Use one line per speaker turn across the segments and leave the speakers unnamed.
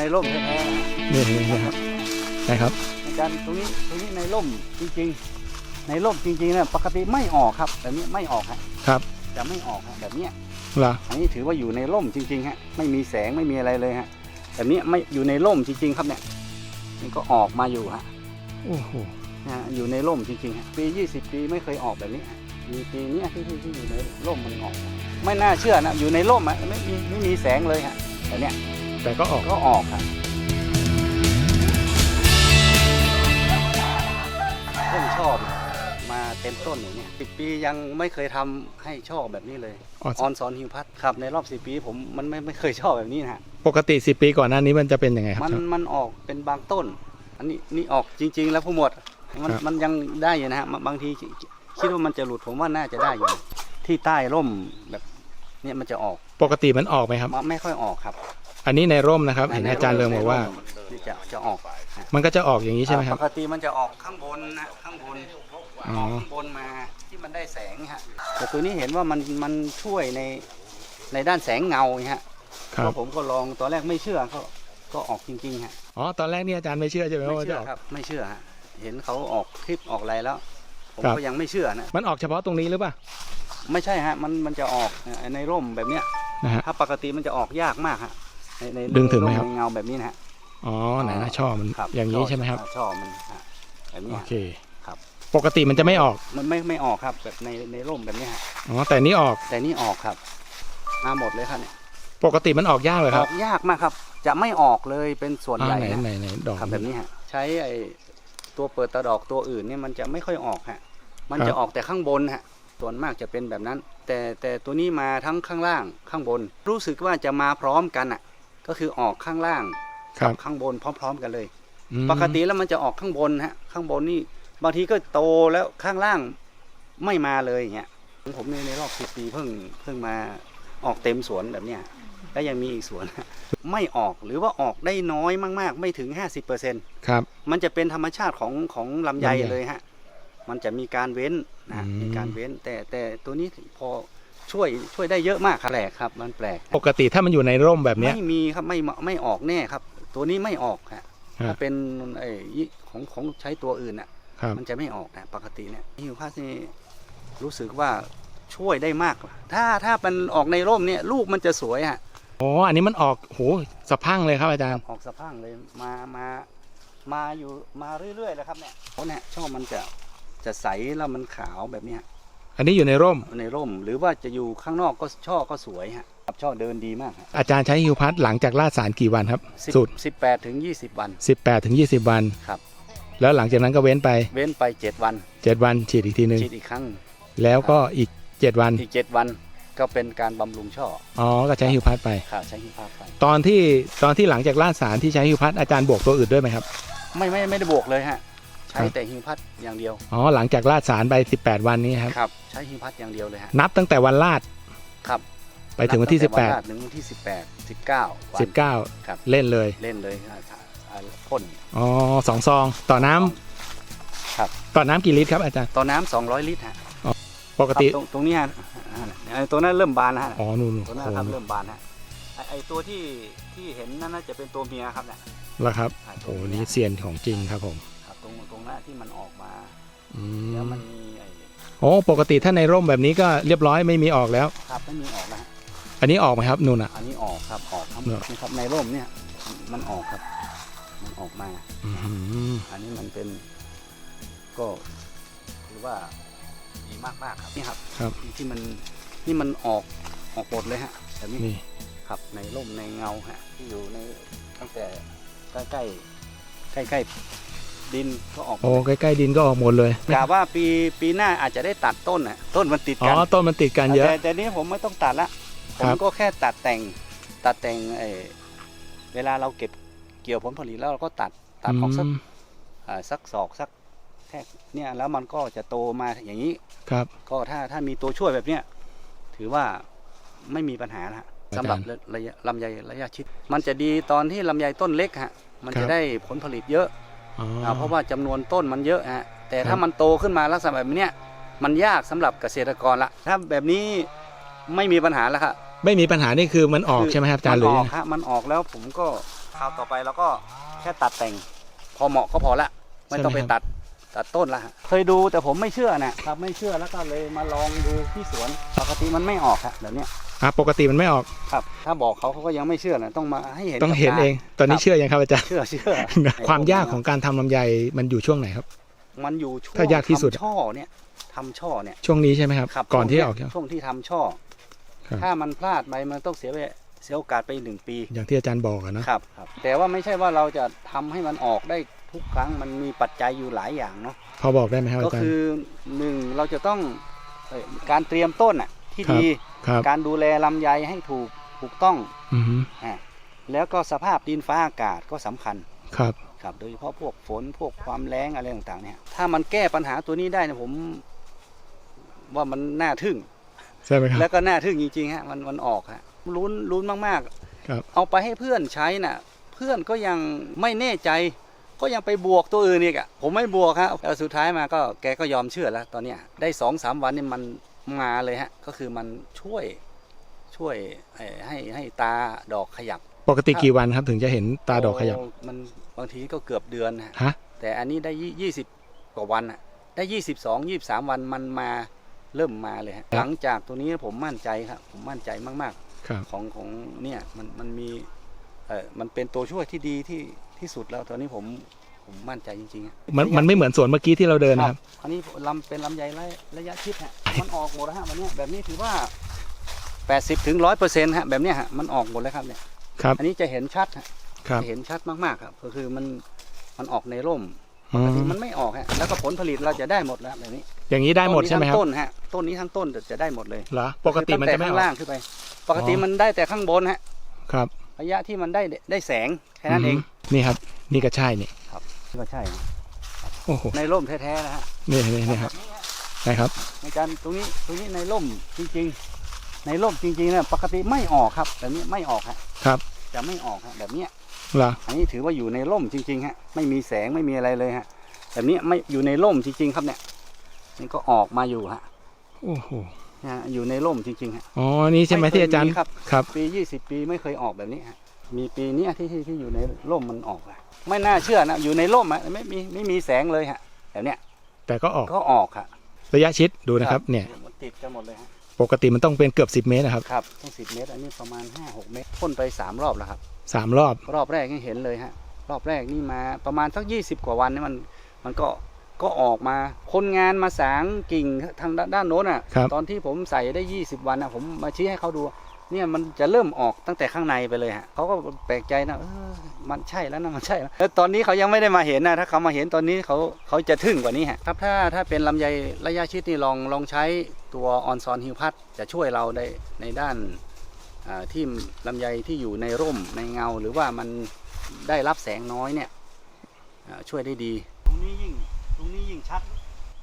ในร่มแท้ๆนะ
นี่นี่นี่ครับนะครับ
ในการตรงนี้ตรงนี้ในร่มจริงๆ ในร่มจริงๆเนี่ยปกติไม่ออกครับแบบนี้ไม่ออกฮะ
ครับ
จะไม่ออกฮะแบบเนี้ย
เหรอ
อันนี้ถือว่าอยู่ในร่มจริงๆฮะไม่มีแสงไม่มีอะไรเลยฮะแบบนี้ไม่อยู่ในร่มจริง ๆ ครับเนี่ยนี่ก็ออกมาอยู่ฮะ
โอ้โห
นะฮะอยู่ในร่มจริงๆฮะปี 20 ปีไม่เคยออกแบบนี้ฮะมีปีเนี้ยที่ที่ที่อยู่ในร่มมันออก ไม่น่าเชื่อนะอยู่ในร่มอะไม่มีไม่มีแสงเลยฮะแต่เนี้ย
แต่ก็ออก
ก็ออกครับต้นชอบมาเต็มต้นอย่างเนี้ยสิบปียังไม่เคยทำให้ชอบแบบนี้เลย
อ๋อ
ออนซอนฮิวพัดครับในรอบสิปีผมมันไม่ไม่เคยชอบแบบนี้นะฮะ
ปกติสิปีก่อนหน้านี้มันจะเป็นยังไงครับ
มันมันออกเป็นบางต้น อันนี้นี่ออกจริง ๆ แล้วผู้หมวดมัน
ครับ
มันยังได้อยู่นะฮะบางทีคิดว่ามันจะหลุดผมว่าน่าจะได้อยู่ ที่ใต้ร่มแบบเนี่ยมันจะออก
ปกติมันออกไหมครับ
มันไม่ค่อยออกครับ
อันนี้ในร่มนะครับเห็นอาจารย์เริงบอกว่า
นี่จะจะออกฮะ
มันก็จะออกอย่างนี้ใช่ไหมครับ
ปกติมันจะออกข้างบนนะข้างบน
อ๋อ
ออกข้างบนมาที่มันได้แสงฮะแต่ตัวนี้เห็นว่ามันมันช่วยในในด้านแสงเงาฮะ
ครั
เพ
บ
ราะผมก็ลองตอนแรกไม่เชื่อก็ก็ออกจริงๆฮะ
อ๋อตอนแรกนี่อาจารย์ไม่เชื่อใช่ไหม
ไม่
ว่า
เชื่
จะ
อ
ออก
ครับไม่เชื่อฮะเห็นเขาออกคลิปออกอะไรแล้ว ผม
ครับ
ก็ยังไม่เชื่อนะ
มันออกเฉพาะตรงนี้หรือเปล่า
ไม่ใช่ฮะมันมันจะออกในร่มแบบเนี้ย
นะฮะ
ถ้าปกติมันจะออกยากมากฮะ ในใน
ดึงถึงไหมครับ
ในเงาแบบนี้นะฮะ
อ๋อไหนนะช่อมัน
ครับ
อย่างนี้ใช่ไหมครับ
ช่อมันฮะแบบนี้
โอ
ฮะ
เค
ครับ
ปกติมันจะไม่ออก
มันไม่ไม่ออกครับแบบในในร่มแบบนี้ฮะ
อ๋อแต่นี่ออก
แต่นี่ออกครับมาหมดเลยครับเนี่ย
ปกติมันออกยากเลย
อ
ครั
อบกยากมากครับ จะไม่ออกเลยเป็นส่วน
อ่า
ใหญ่
ไหน
ฮะ
ไหนไหนดอก
ครับแบบนี้ฮะใช้ไอ้ตัวเปิดตาดอกตัวอื่นเนี่ยมันจะไม่ค่อยออกฮะมัน
ครับ
จะออกแต่ข้างบนฮะส่วนมากจะเป็นแบบนั้น แต่แต่ตัวนี้มาทั้งข้างล่างข้างบน รู้สึกว่าจะมาพร้อมกันอะ ก็คือออกข้างล่าง
ครับ
ข้างบนพร้อม ๆ กันเลย
อืม
ปกติแล้วมันจะออกข้างบนฮะ ข้างบนนี่บางทีก็โตแล้วข้างล่างไม่มาเลยอย่างเงี้ยผมในในรอบสิบปีเพิ่งเพิ่งมาออกเต็มสวนแบบเนี้ยแล้วยังมีอีกสวน ไม่ออกหรือว่าออกได้น้อยมาก ๆ ไม่ถึง 50%
ครับ
มันจะเป็นธรรมชาติของของลำไย
ลำไย
เลยฮะ มันจะมีการเว้นนะ
อืม
มีการเว้น แต่แต่ตัวนี้พอ ช่วยช่วยได้เยอะมากครับแปลกครับ มันแปลก
ปกติถ้ามันอยู่ในร่มแบบเนี้ย
ไม่มีครับไม่ไม่ออกแน่ครับ ตัวนี้ไม่ออกฮะ
ครับ
ถ้าเป็นไอ้ยี่ของของใช้ตัวอื่นอะ
ครับ
มันจะไม่ออกนะปกติเนี่ยฮิวพาสนี่รู้สึกว่าช่วยได้มากถ้าถ้ามันออกในร่มเนี่ยลูกมันจะสวยฮะ
อ๋อ อันนี้มันออกโหสะพรั่งเลยครับอาจารย์
ออกสะพรั่งเลยมามามาอยู่มาเรื่อยๆเลยครับเนี่ยเพราะเนี่ยช่อมันจะจะใสแล้วมันขาวแบบเนี้ย
อันนี้อยู่ในร่ม
ในร่ม หรือว่าจะอยู่ข้างนอกก็ช่อก็สวยฮะครับช่อเดินดีมากฮะ
อาจารย์ใช้ฮิวพัดหลังจากลาดสารกี่วันครับ
สิบ
สูตร
สิบแปดถึงยี่สิบวัน
18ถึง20 วัน
ครับ
แล้วหลังจากนั้นก็เว้นไป
เว้นไปเจ็ดวัน
7 วันฉีดอีกทีหนึง
ฉีดอีกครั้ง
แล้วก็อีก 7 วัน
อีกเจ็ดวันก็เป็นการบำรุงช่อ
อ๋อก็ใช้ฮิวพัดไป
ค่ะใช้ฮิวพาสไป
ตอนที่ตอนที่หลังจากลาดสารที่ใช้ฮิวพัดอาจารย์บวกตัวอื่นด้วยไหมครับ
ไม่ไม่ไม่ได้บวกเลยฮะ ใช้
ครับ
แต่ฮิวพัดอย่างเดียว
อ๋อหลังจากลาดสารไป 18 วันนี้ครับ
ครับ ใช้ฮิวพัดอย่างเดียวเลยฮะ
นับตั้งแต่วันลาด
ครับ
ไปถึงวันที่
นับตั้งแต่ถึงวันที่สิบแปดสิบเก้าวัน
18 19
ครับ
เล่นเลย
เล่นเลยอ่าอ่าพ่น
อ๋อสองซอง ต่อน้ำ
ครับ
ต่อน้ำกี่ลิตรครับอาจารย์
ต่อน้ำสองร้อยลิตรฮะ
ปกติ
ครับตรงตรงนี้ฮะอ่าไอ้ตัวนั้นเริ่มบานแล้วฮะ
อ๋อนู่น
ตัว
ๆ
นั้น
โอ้
ครับ
โห
เริ่มบานฮะไอ้ไอตัวที่ที่เห็นนั่นน่าจะเป็นตัวเมียครับเนี่ย
แล้วครับ
อ่าตัว
โอ้
เมีย
นี่เซียนของจริงครับผม
ที่มันออกมา
อื
แล้ว
ม
มันมีไอ้
โอ้ปกติถ้าในร่มแบบนี้ก็เรียบร้อยไม่มีออกแล้ว
ครับไม่มีออกนะฮะ
อันนี้ออกไหมครับนู่นอะ
อันนี้ออกครับออกทั้งหม
เหร
ด
อ
นี่ครับในร่มเนี่ย มันออกครับ มันออกมา
อื้อหือ
อันนี้มันเป็นก็ถือว่าดีมากมากๆครับนี่ครับ
ครับ
ที่มันนี่มันออกออกหมดเลยฮะแบบนี้
นี่
ครับในร่มในเงาฮะที่อยู่ในตั้งแต่ใกล้ใกล้ใกล้ใกล้ๆ ดินก็ออกหม
โอ้
ด
ใกล้ๆดินก็ออกหมดเลย
กะว่าปีปีหน้าอาจจะได้ตัดต้นน่ะต้นมันติด
อ๋
กั
อนต้นมันติดกันเยอะ
แต่แต่นี้ผมไม่ต้องตัดละผ
ครั
ม
บ
ก็แค่ตัดแต่งตัดแต่งเออเวลาเราเก็บเกี่ยวผลผลิตแล้วเราก็ตัดตัดออกสัก
ม
อ่าสักศอกสักแค่เนี่ยแล้วมันก็จะโตมาอย่างนี้
ครับ
ก็ถ้าถ้ามีตัวช่วยแบบเนี้ยถือว่าไม่มีปัญหาละฮะ
อาจารย์
สำหรับระยะลำไยระยะชิด มันจะดีตอนที่ลำไยต้นเล็กฮะมัน
ครั
จะ
บ
ได้ผลผลิตเยอะ
อ๋อ
อ่า เพราะว่าจำนวนต้นมันเยอะฮะแต่
ค
ถ้า
รับ
มันโตขึ้นมาลักษณะแบบเนี้ยมันยากสำหรับเกษตรกรละถ้าแบบนี้ไม่มีปัญหาแล้วครับ
ไม่มีปัญหานี่คือมันออก
คือ
ใช่ไหมครับอาจารย์ห
มัน
รือ
อ
ยั
องก
ไง
ฮะมันออกแล้วผมก็คราวต่อไปเราก็แค่ตัดแต่ง พอเหมาะก็พอละไม่ต้องไป
ใช่ไหมครับ
ตัด ตัดต้นละฮะเคยดูแต่ผมไม่เชื่อนะครับไม่เชื่อแล้วก็เลยมาลองดูที่สวนปกติมันไม่ออกครับแบบเนี้ย
อะปกติมันไม่ออก
ครับ ถ้าบอกเขาเขาก็ยังไม่เชื่อนะต้องมาให้เห็น
ต้องเห็น
กับตา
เอง ตอนนี้
ครับ
เชื่อยังครับอาจารย์
เชื่อเชื่อ
ความยากของการทำลำไยมันอยู่ช่วงไหนครับ
มันอยู่ช่วง
ถ้ายากที่สุด
ทำช่อเนี่ยทำช่อเนี่ย
ช่วงนี้ใช่ไหมครับ
ครับ
ก่อนที่
ช่วง
ออก
เยช่วงที่ทำช่อ
ครับ
ถ้ามันพลาดไปมันต้องเสียไปเสียโอกาสไปหนึ่งปี
อย่างที่อาจารย์บอกอะเนอะ
ครับครับ แต่ว่าไม่ใช่ว่าเราจะทำให้มันออกได้ ทุกครั้งมันมีปัจจัยอยู่หลายอย่างเนาะ
พอบอกได้ไหมครับ
ก็
อาจารย์
คือหนึ่งเราจะต้องเอ่อการเตรียมต้นอะที่
ครับ
ดี
ครับ
การดูแลลำไยให้ถูกถูกต้อง
อือฮึ
อ่าแล้วก็สภาพดินฟ้าอากาศก็สำคัญ
ครับ
ครับโดยเฉพาะพวกฝนพวกความแรงอะไรต่างๆเนี่ยถ้ามันแก้ปัญหาตัวนี้ได้เนะผม ว่ามันน่าทึ่ง
ใช่ไหมครับ
แล้วก็น่าทึ่งจริงๆฮะมันมันออกฮะลุ้นลุ้นมาก
ครับ
ๆ เอาไปให้เพื่อนใช้น่ะ เพื่อนก็ยังไม่แน่ใจ ก็ยังไปบวกตัวอื่นอีกอะผมไม่บวกครับแล้วสุดท้ายมาก็แกก็ยอมเชื่อแล้วตอนเนี้ยได้สองสามวันนี่มันมาเลยฮะก็คือมันช่วยช่วยเอ่อให้ให้ตาดอกขยับ
ปกติกี่วันครับถึงจะเห็นตาดอกขยับ
โมันบางทีก็เกือบเดือนฮะ
ฮะ
แต่อันนี้ได้ยี่สิบกว่าวันอะได้ยี่สิบสองยี่สามวันมันมาเริ่มมาเลยฮะหลังจากตัวนี้ผมมั่นใจครับ ผมมั่นใจมาก
ครับ
ๆของของเนี่ยมันมันมีเออมันเป็นตัวช่วยที่ดีที่ ที่สุดแล้วตอนนี้ผมผมมั่นใจจริงๆอะ
มันมันไม่เหมือนสวนเมื่อกี้ที่เราเดิน
ค
นะ
รั
ครับบ
อันนี้ลำเป็นลำไยระระยะชิดฮะมันออกหมดแล้วฮะวันเนี้ยแบบนี้ถือว่าแปดสิบถึงร้อยเปอร์เซ็นต์ฮะแบบเนี้ยฮะมันออกหมดแล้วครับเนี่ย
ครับ
อันนี้จะเห็นชัดฮะ
ครับ
จะเห็นชัดมากๆครับก็คือมันมันออกในร่ม
อื
ปก
ม
ติมันไม่ออกฮะแล้วก็ผลผลิตเราจะได้หมดแล้วแบบนี้
อย่างนี้ได้หมดใช่ไหมครับ
ต้นนี้ทั้งต้นฮะต้นนี้ทั้งต้นจะได้หมดเลย
เหรอปกติมันจะไม่
ตั้
อง
แต่ข้าง
อก
ล่างขึ้นไป ปกติ
อ๋อ
มันได้แต่ข้างบนฮะ
ครับ
ระยะที่มันได้ได้แสงแค่นั้นเอง
มนี่ครับ นี่ก็ใช่นี่
ก็ใช่
โอ้โห
ในร่มแท้ๆนะฮะ
นี่นี่นี่ครับนะครับ
ในการตรงนี้ตรงนี้ในร่มจริง ๆ ในร่มจริงๆนะปกติไม่ออกครับแบบนี้ไม่ออกฮะ
ครับ
จะไม่ออกฮะแบบเนี้ย
เหรอ
อันนี้ถือว่าอยู่ในร่มจริงๆฮะไม่มีแสงไม่มีอะไรเลยฮะแบบนี้ไม่อยู่ในร่มจริงๆครับเนี่ยนี่ก็ออกมาอยู่ฮะ
โอ้โห
นะฮะอยู่ในร่มจริงๆฮะ
อ๋อนี่ใช่ไหมที่อาจารย์
ไม่เคครับ
ครับ
ปียี่สิบปีไม่เคยออกแบบนี้ฮะมีปีเนี้ยที่ที่ที่อยู่ในร่มมันออกอะไม่น่าเชื่อนะอยู่ในร่มอะไม่มีไม่มีแสงเลยฮะแบบเนี้ย
แต่ก็ออก
ก็ออกค่ะ
ระยะชิดดูนะครับเนี่ย
ติดกันหมดเลยฮะ
ปกติมันต้องเป็นเกือบ 10 เมตรนะครับ
ครับต้องสิบเมตร อันนี้ประมาณห้าหกเมตรพ่นไปสามรอบแล้วครับ
สามรอบ
รอบแรกยังเห็นเลยฮะ รอบแรกนี่มาประมาณสักยี่สิบกว่าวันนี่มันมันก็ ก็ออกมาคนงานมาสางกิ่งทางด้านด้านโน้นอะ
ครับ
ตอนที่ผมใส่ได้ยี่สิบวันอะ ผมมาชี้ให้เขาดู เนี่ยมันจะเริ่มออกตั้งแต่ข้างในไปเลยฮะเขาก็แปลกใจนะเออมันใช่แล้วนะมันใช่แล้วแล้วตอนนี้เขายังไม่ได้มาเห็นนะถ้าเขามาเห็นตอนนี้เขาเขาจะทึ่งกว่านี้ฮะครับถ้าถ้าเป็นลำไยระยะชิดนี่ลองลองใช้ตัวออนซอนฮิวพัทจะช่วยเราได้ในด้านอ่าที่ลำไยที่อยู่ในร่มในเงา หรือว่ามันได้รับแสงน้อยเนี่ยอ่าช่วยได้ดี ตรงนี้ยิ่งต รงนี้ยิ่งชัด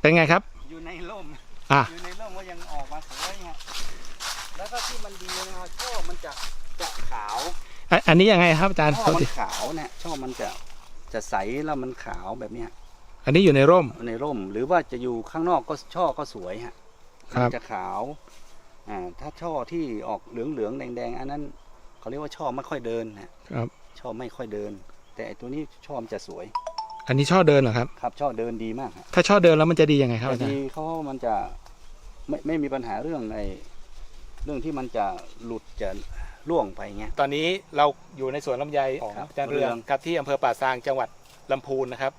เป็นไงครับ
อยู่ในร่ม
อะ
อยู่ในร่มก็ยังออกมาสวยฮะแล้วก็ที่มันดีนะครับช่อมันจะจะขาว
อะอันนี้ยังไงครับอาจารย์
ช่อ
โทษ
มัน
ที
ขาวเนี่ยช่อมันจะจะใสแล้วมันขาวแบบเนี้ย
อันนี้อยู่ในร่ม
ในร่ม หรือว่าจะอยู่ข้างนอกก็ช่อก็สวยฮะ
ครับ
มันจะขาวอ่าถ้าช่อที่ออกเหลืองเหลืองๆแดงแดงๆอันนั้นเขาเรียกว่าช่อไม่ค่อยเดินนะครับช่อไม่ค่อยเดิน แต่ไอตัวนี้ช่อมันจะสวย
อันนี้ช่อเดินเหรอครับ
ครับช่อเดินดีมากฮะ
ถ้าช่อเดินแล้วมันจะดียังไงครับ
แต่
อาจาร
ดี
ย์
เขามันจะไม่ไม่มีปัญหาเรื่องไอเรื่องที่มันจะหลุดจะล่วงไปเงี้ย
ตอนนี้เราอยู่ในสวนลำไยของ
ครับ
อาจารย์เรือง
เรือง
ครับที่อำเภอป่าซางจังหวัดลำพูนนะครับ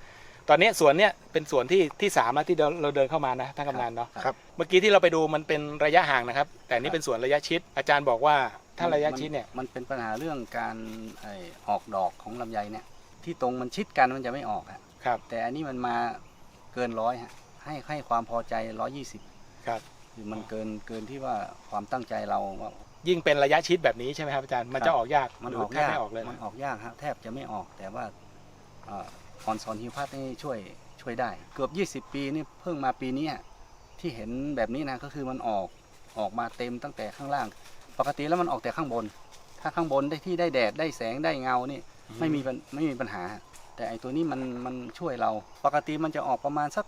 ตอนนี้สวนเนี้ยเป็นสวนที่ที่สามแล้วที่เราเราเดินเข้ามานะท่านกำนันเนาะ
ครับ
เมื่อกี้ที่เราไปดูมันเป็นระยะห่างนะครับ แต่นี่เป็นสวนระยะชิด อาจารย์บอกว่าถ้าระยะชิดเนี่ย
มันเป็นปัญหาเรื่องการไอออกดอกของลำไยเนี่ย ที่ตรงมันชิดกันมันจะไม่ออกฮะ
ครับ
แต่อันนี้มันมาเกินร้อยฮะให้ให้ความพอใจร้อยี่สิบ
ครับ
คือมันเกินเกินที่ว่าความตั้งใจเราว่า
ยิ่งเป็นระยะชิดแบบนี้ใช่ไหมครับอาจารย์ มันจะออกยาก
มัน
หรื
ออก
แทบ
ยาก
ไม่ออกเลย
มัน
นะ
ออกยากฮะแทบจะไม่ออกแต่ว่าออนซอนฮิวพัทนี่ช่วยช่วยได้ เกือบ 20 ปีนี่เพิ่งมาปีเนี้ยที่เห็นแบบนี้นะก็คือมันออกออกมาเต็มตั้งแต่ข้างล่าง ปกติแล้วมันออกแต่ข้างบน ถ้าข้างบนได้ที่ได้แดดได้แสงได้เงานี่ ไม่มีปัญไม่มีปัญหา แต่ไอตัวนี้มันมันช่วยเรา ปกติมันจะออกประมาณสัก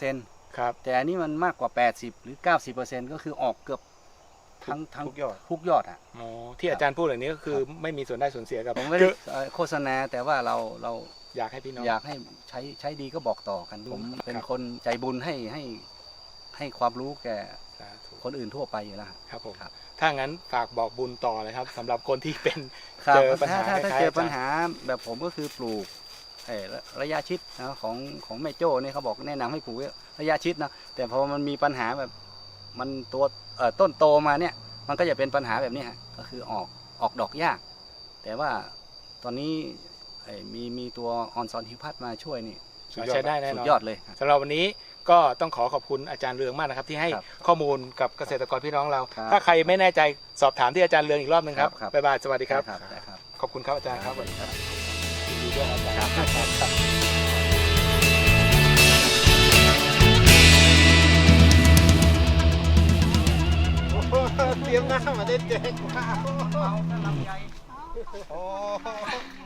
60%
ครับ
แต่อันนี้มันมากกว่า 80 หรือ 90%ก็คือออกเกือบทั้งทั้ง
ทุกยอด
ทุกยอดอะ
อ๋อที่อาจารย์พูดอย่างนี้ก็คือไม่มีส่วนได้ส่วนเสียกับ
ผมไม่
คื
ได้
อ
เอ่อโฆษณาแต่ว่าเราเรา
อยากให้พี่น้อง
อยากให้ใช้ใช้ดีก็บอกต่อกันผมเป็น
ครับ
คนใจบุญให้ให้ ให้ความรู้แก่
สาธุ
คนอื่นทั่วไปอยู่แล้ว
ครับผม
ครับ
ถ้างั้นฝากบอกบุญต่อเลยครับสำหรับคนที่เป็น
ครับ
เจอปัญหา
ถ้าถ้าถ้า
คล้ายๆ
เจอ
อาจารย์
ปัญหาแบบผมก็คือปลูกเอ่อระระยะชิดนะของของแม่โจ้เนี่ยเขาบอกแนะนำให้ปลูกระยะชิดนะแต่พอมันมีปัญหาแบบมันตัวเอ่อต้นโตมาเนี่ย มันก็จะเป็นปัญหาแบบนี้ฮะก็คือออกออกดอกยาก แต่ว่าตอนนี้เอ่อมีมีตัวออนซอนฮิวพัดมาช่วยนี่
ใช้ได้แน่น
สุ
อน
ดยอดเลยครับ
สำหรับวันนี้ ก็ต้องขอขอบคุณอาจารย์เรืองมากนะครับ ที่ให้
ครับ
ข้อมูลกับเกษตรกรพี่น้องเรา
ครับ
ถ้าใครไม่แน่ใจสอบถามที่อาจารย์เรืองอีกรอบหนึ่งครับ
ครับ
บ๊ายบายสวัสดีครับ
ได้ได้ครับ
ขอบคุณครับอาจารย์ครับ
สวัสดีครับ
ยินดีด้วยอาจารย์
เตรียมหน้ามาได้แจกว้าว
เอาลำไย